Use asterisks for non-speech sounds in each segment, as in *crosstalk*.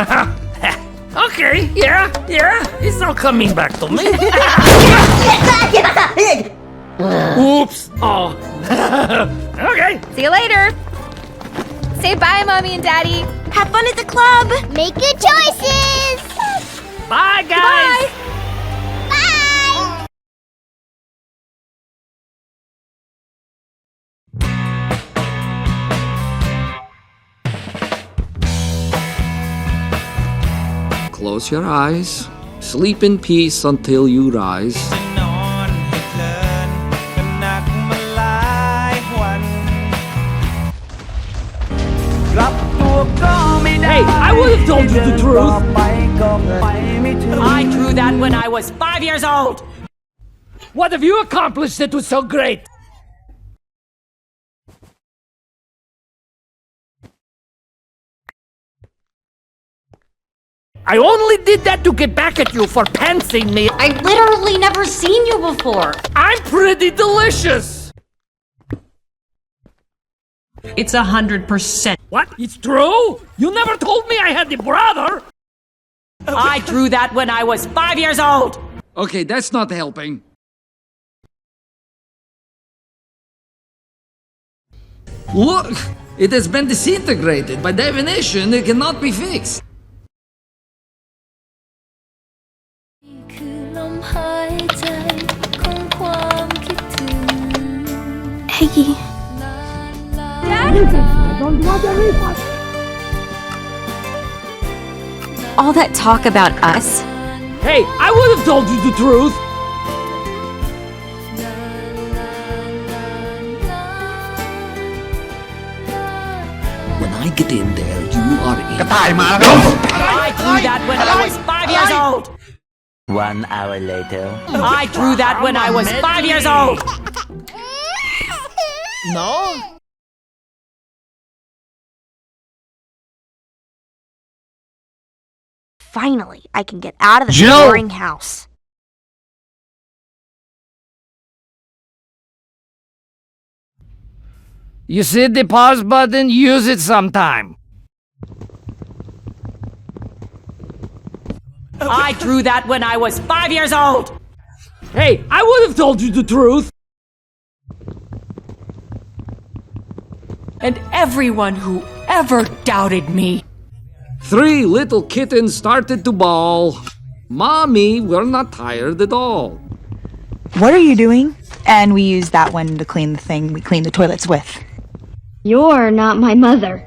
*laughs* okay, yeah, yeah, it's not coming back to me. *laughs* Oops. Oh. *laughs* okay. See you later. Say bye, mommy and daddy. Have fun at the club. Make good choices. Bye, guys. Bye. Close your eyes. Sleep in peace until you rise. นอนให้เพลินก็หนักมาหลายวันกลับตัวก็ไม่ได้ Hey, I would have told you the truth. ไปก็ไปไม่ถึง I drew that when I was five years old. What have you accomplished that was so great? I only did that to get back at you for pantsing me. I literally never seen you before. I'm pretty delicious. It's a hundred percent. What? It's true? You never told me I had a brother. I drew that when I was five years old. Okay, that's not helping. Look! It has been disintegrated. By definition, it cannot be fixed. All that talk about us? Hey, I would have told you the truth! When I get in there, you are in. Goodbye, man! I drew that when I was five years old! One hour later. I drew that when I was five years old! No? Finally, I can get out of this Jill! boring house. You see the pause button? Use it sometime. I drew that when I was five years old. Hey, I would have told you the truth. And everyone who ever doubted me. Three little kittens started to bawl. Mommy, we're not tired at all. What are you doing? And we use that one to clean the thing we clean the toilets with. You're not my mother.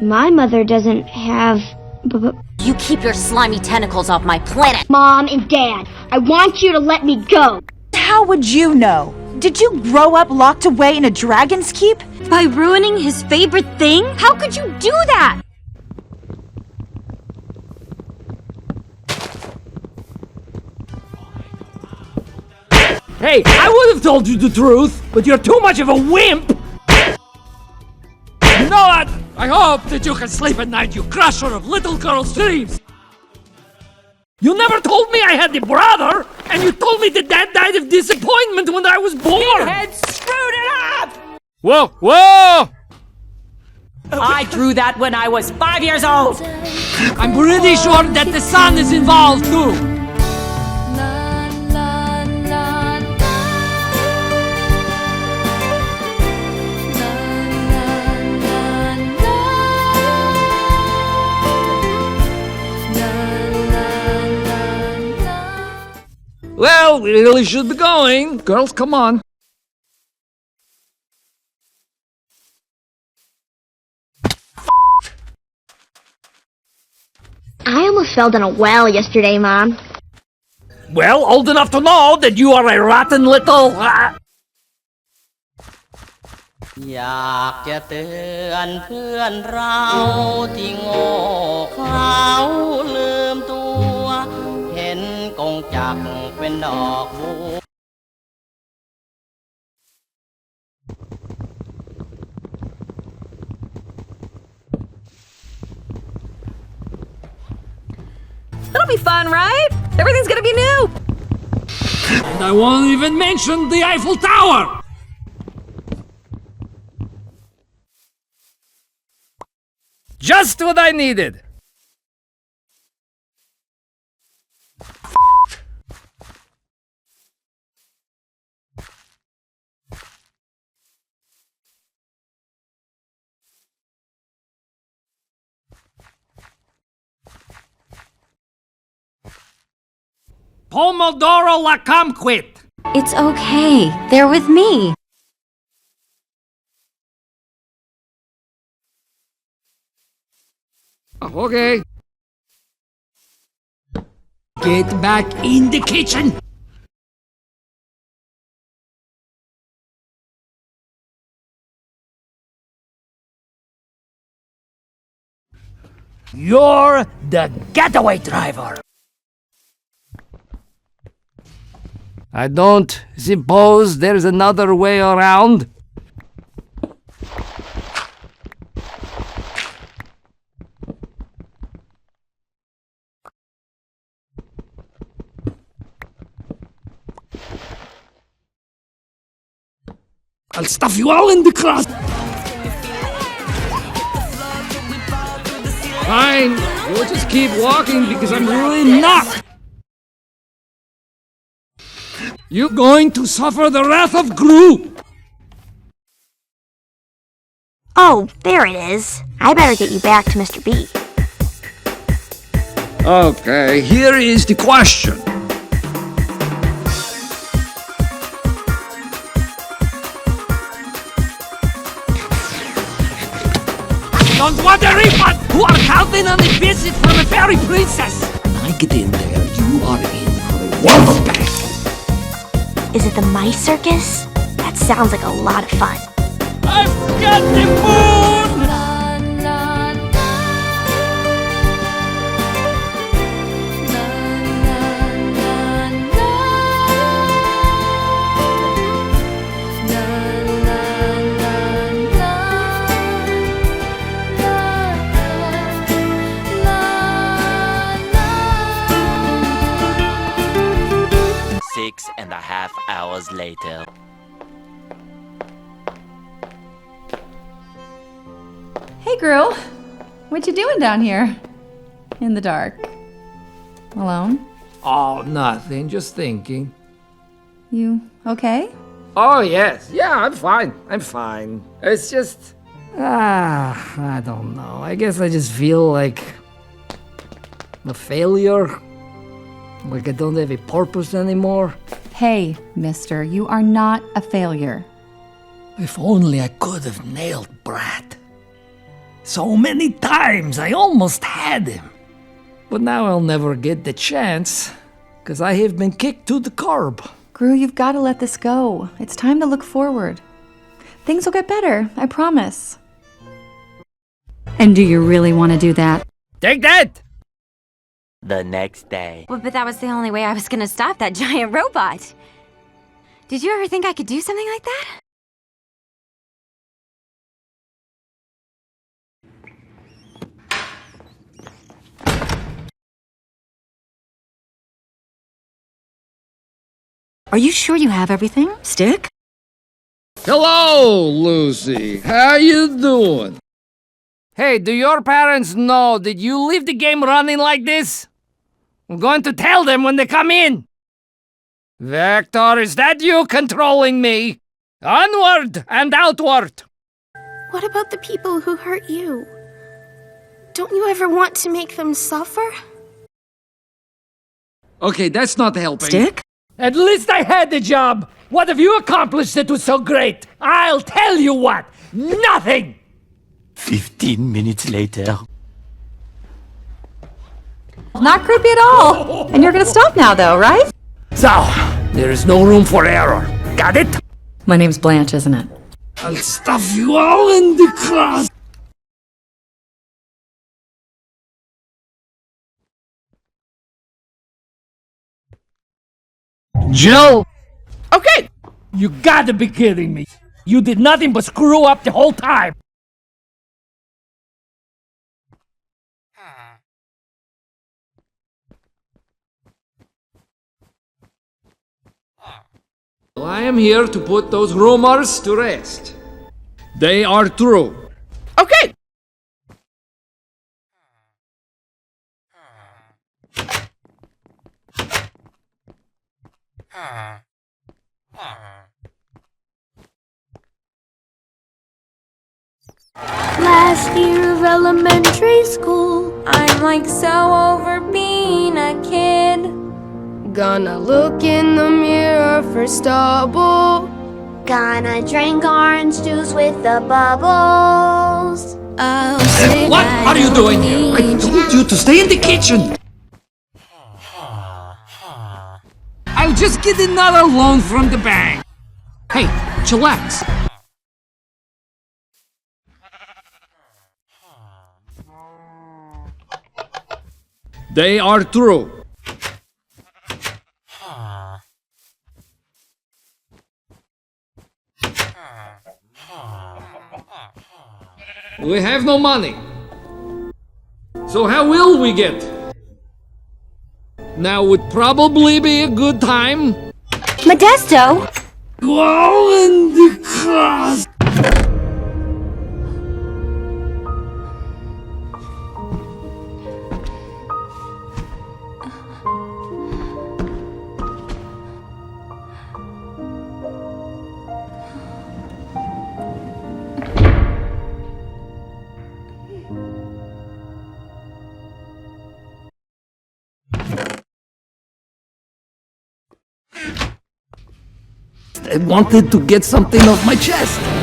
My mother doesn't have. B- b- You keep your slimy tentacles off my planet. Mom and Dad, I want you to let me go. How would you know? Did you grow up locked away in a dragon's keep? By ruining his favorite thing? How could you do that? Hey, I would have told you the truth, but you're too much of a wimp. You know what? I hope that you can sleep at night, you crusher of little girls' dreams. You never told me I had a brother, and you told me that dad died of disappointment when I was born. And screwed it up. Whoa, whoa! I drew that when I was five years old. I'm pretty sure that the sun is involved too. Well, well, we really should be going. Girls, come on. I almost fell down a well yesterday, Mom. Well, old enough to know that you are a rotten little. Uh, อยากจะเตือนเพื่อนเราที่โง่เขาลืมตัว เห็นกงจักร เป็นดอกบัว That'll be fun, right? Everything's gonna be new. and I won't even mention the Eiffel Tower. Just what I needed. Pomodoro la Comquit. It's okay. They're with me. Okay. Get back in the kitchen. You're the getaway driver. I don't suppose there's another way around. I'll stuff you all in the crust. Fine, we'll just keep walking because I'm really not. You're going to suffer the wrath of Gru. Oh, there it is. I better get you back to Mr. B. Okay, here is the question. Don't want a refund. Who are counting on a visit from a fairy princess? I get in there, you are in for a wallop Is it the mice circus? That sounds like a lot of fun. I've got the moon. Doing down here? In the dark. Alone? Oh, nothing, just thinking. You okay? Oh, yes. Yeah, I'm fine. I'm fine. It's just. Ah, I don't know. I guess I just feel like. a failure. Like I don't have a purpose anymore. Hey, mister, you are not a failure. If only I could have nailed Brad. So many times I almost had him. But now I'll never get the chance. Because I have been kicked to the curb. Gru, you've got to let this go. It's time to look forward. Things will get better, I promise. And do you really want to do that? Take that! The next day. Well, but that was the only way I was gonna stop that giant robot. Did you ever think I could do something like that? Are you sure you have everything? Stick? Hello, Lucy. How you doing? Hey, do your parents know that you leave the game running like this? I'm going to tell them when they come in. Vector, is that you controlling me? Onward and outward. What about the people who hurt you? Don't you ever want to make them suffer? Okay, that's not helping. Stick? At least I had the job. What have you accomplished that was so great? I'll tell you what. Nothing. 15 minutes later. Not creepy at all. And you're gonna stop now, though, right? So, there is no room for error. Got it? My name's Blanche, isn't it? I'll stuff you all in the cross. Jill! Okay. You gotta be kidding me. You did nothing but screw up the whole time. Well, I am here to put those rumors to rest. They are true. Okay. Last year of elementary school, I'm like so over being a kid. Gonna look in the mirror for stubble. Gonna drink orange juice with the bubbles. I'll say What I are you doing here? I told you to stay in the kitchen. I'll just get another loan from the bank. Hey, chillax. They are true. We have no money. So how will we get? Now would probably be a good time. Modesto! Go in the cross. I wanted to get something off my chest.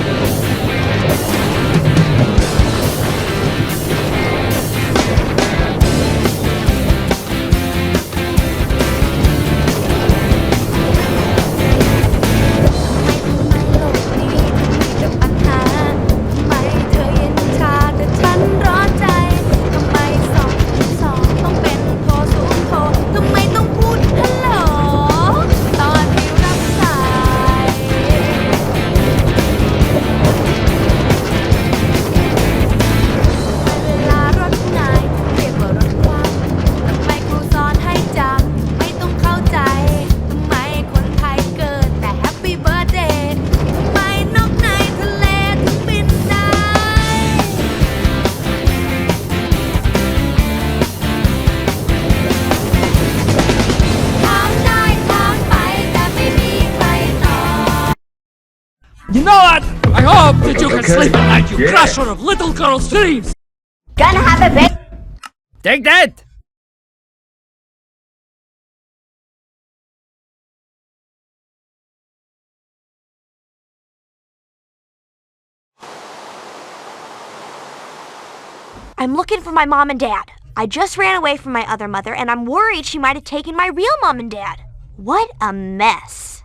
You know what? I hope that you can sleep at night, you crusher of little girls' dreams. Gonna have a baby. Take that! I'm looking for my mom and dad. I just ran away from my other mother, and I'm worried she might have taken my real mom and dad. What a mess.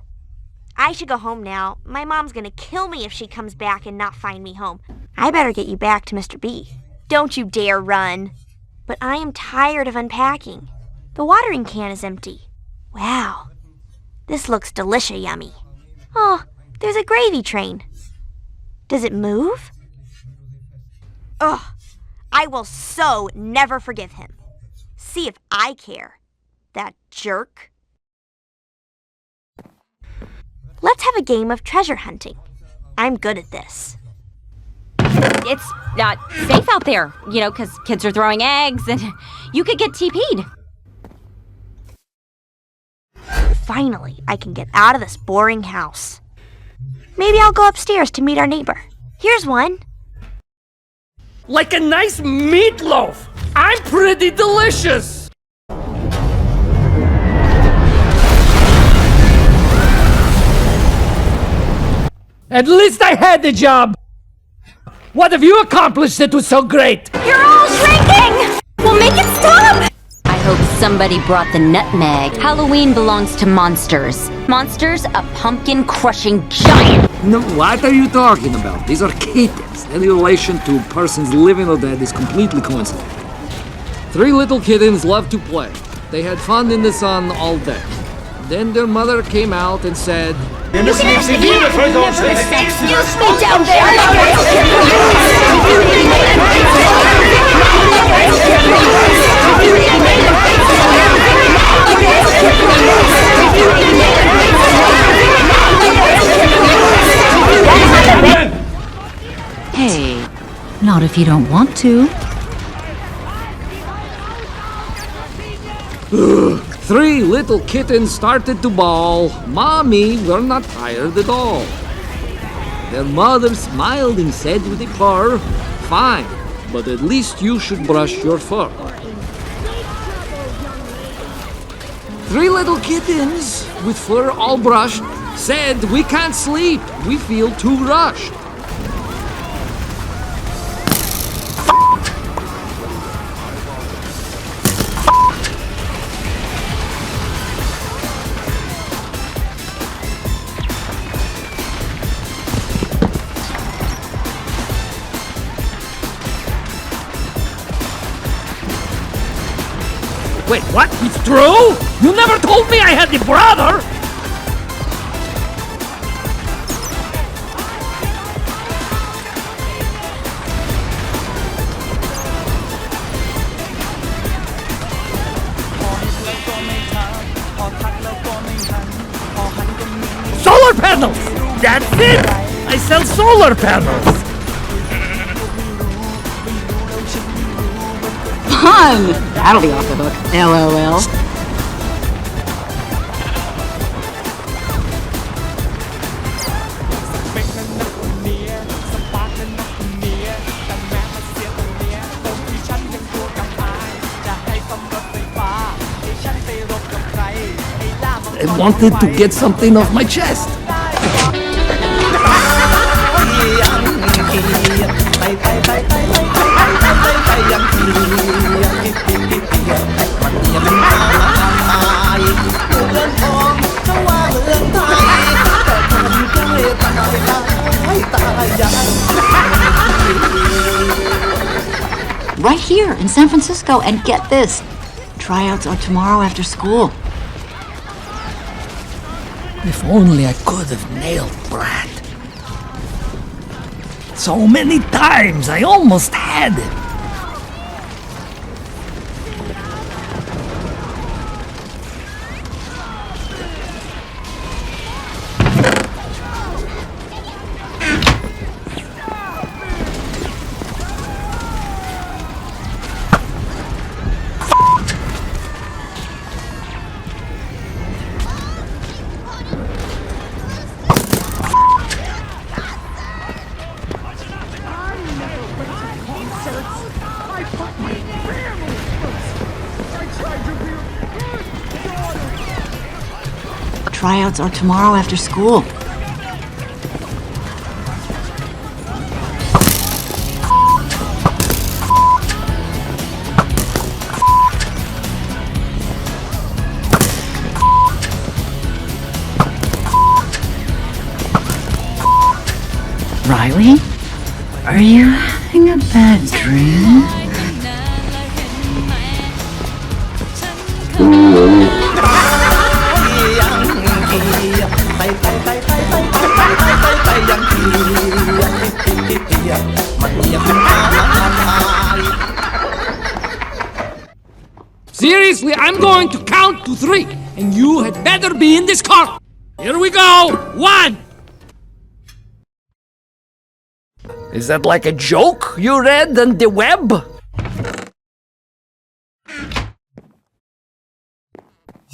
I should go home now. My mom's gonna kill me if she comes back and not find me home. I better get you back to Mr. B. Don't you dare run. But I am tired of unpacking. The watering can is empty. Wow. This looks delicious yummy. Oh, there's a gravy train. Does it move? Ugh. I will so never forgive him. See if I care. That jerk. Let's have a game of treasure hunting. I'm good at this. It's not safe out there, you know, because kids are throwing eggs and *laughs* you could get TP'd. Finally, I can get out of this boring house. Maybe I'll go upstairs to meet our neighbor. Here's one. Like a nice meatloaf. I'm pretty delicious. At least I had the job! What have you accomplished that was so great? You're all shrinking! We'll make it stop! I hope somebody brought the nutmeg. Halloween belongs to monsters. Monsters, a pumpkin crushing giant. No, what are you talking about? These are kittens. Any relation to persons living or dead is completely coincidental. Three little kittens love to play. They had fun in the sun all day. Then their mother came out and said, Excuse me down there! Hey, not if you don't want to. Three little kittens started to bawl. Mommy, we're not tired at all. Their mother smiled and said with a purr, Fine, but at least you should brush your fur. Three little kittens, with fur all brushed, said, We can't sleep. We feel too rushed. Wait, what? It's true? You never told me I had a brother! Solar panels! That's it! I sell solar panels! Fun! That'll be off the hook. LOL. I wanted to get something off my chest. Right here in San Francisco, and get this tryouts are tomorrow after school. If only I could have nailed Brad. So many times I almost had it. Tryouts are tomorrow after school. Riley? Are you having a bad dream? Seriously, I'm going to count to three, and you had better be in this car. Here we go. One. Is that like a joke you read on the web?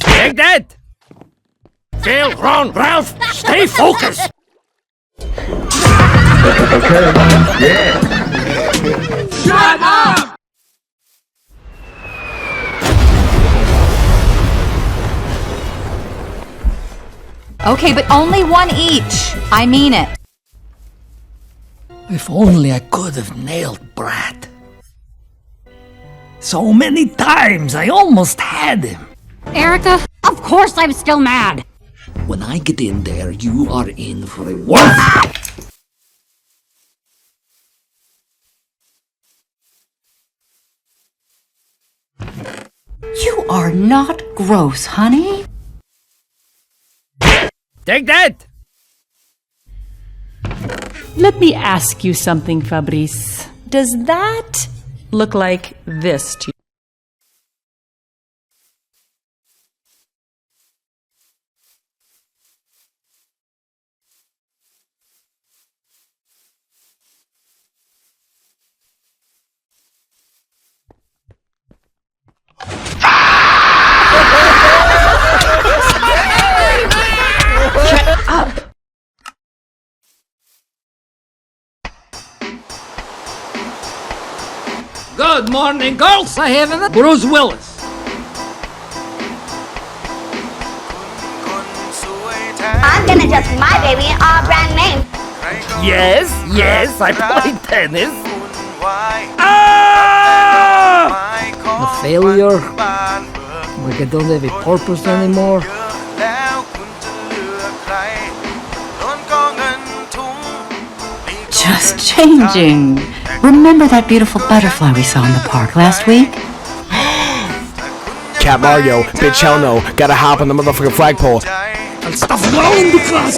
Take that! Dale, Ron, Ralph, stay focused! Shut up! Okay, but only one each. I mean it. If only I could have nailed Brat. So many times I almost had him. Erica, of course I'm still mad. When I get in there, you are in for a worth. You are not gross, honey. Take that! Let me ask you something, Fabrice. Does that look like this to you? and goals are having Bruce Willis. I'm gonna dress my baby in all brand name. Yes, yes, I play tennis. Ah! A failure. Like I don't have a purpose anymore. Just changing. Remember that beautiful butterfly we saw in the park last week? *gasps* Cat Mario, bitch hell no, gotta hop on the motherfucking flagpole. And stuff now in the class!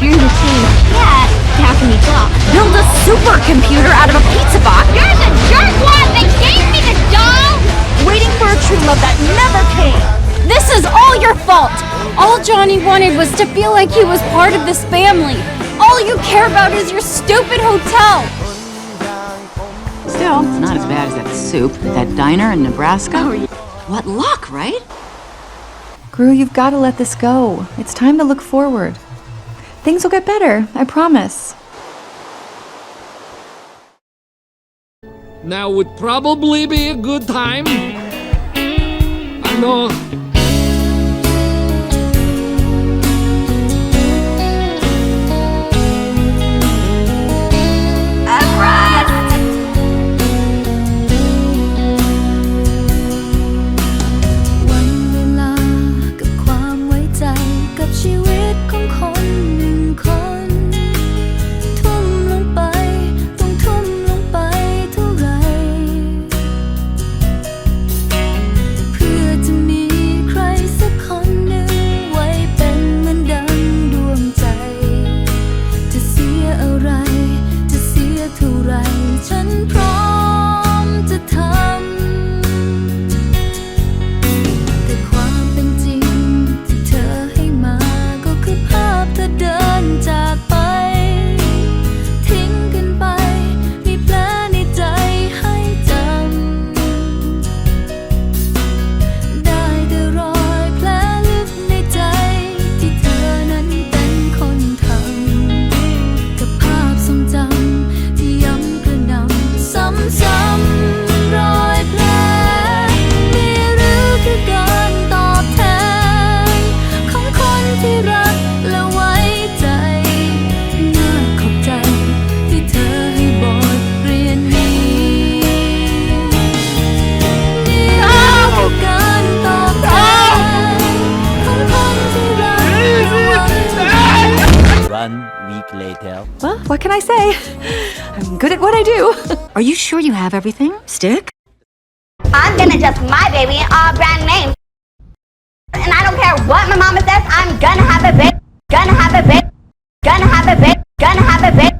You're the king of cat, how can you talk? Build a supercomputer out of a pizza box! You're the jerk one. that gave me the doll! Waiting for a true love that never came! This is all your fault! All Johnny wanted was to feel like he was part of this family. All you care about is your stupid hotel. Still, it's not as bad as that soup at that diner in Nebraska. Oh, what luck, right? Gru, you've got to let this go. It's time to look forward. Things will get better, I promise. now would probably be a good time. I know. ชีวิตของคน sure you have everything? Stick? I'm gonna just my baby in all brand name. And I don't care what my mama says, I'm gonna have a baby. Gonna have a baby. Gonna have a baby. Gonna have a baby.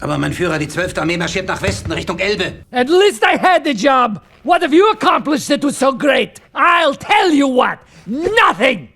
Aber mein Führer, die 12. Armee marschiert nach Westen Richtung Elbe. At least I had the job. What have you accomplished that was so great? I'll tell you what. Nothing.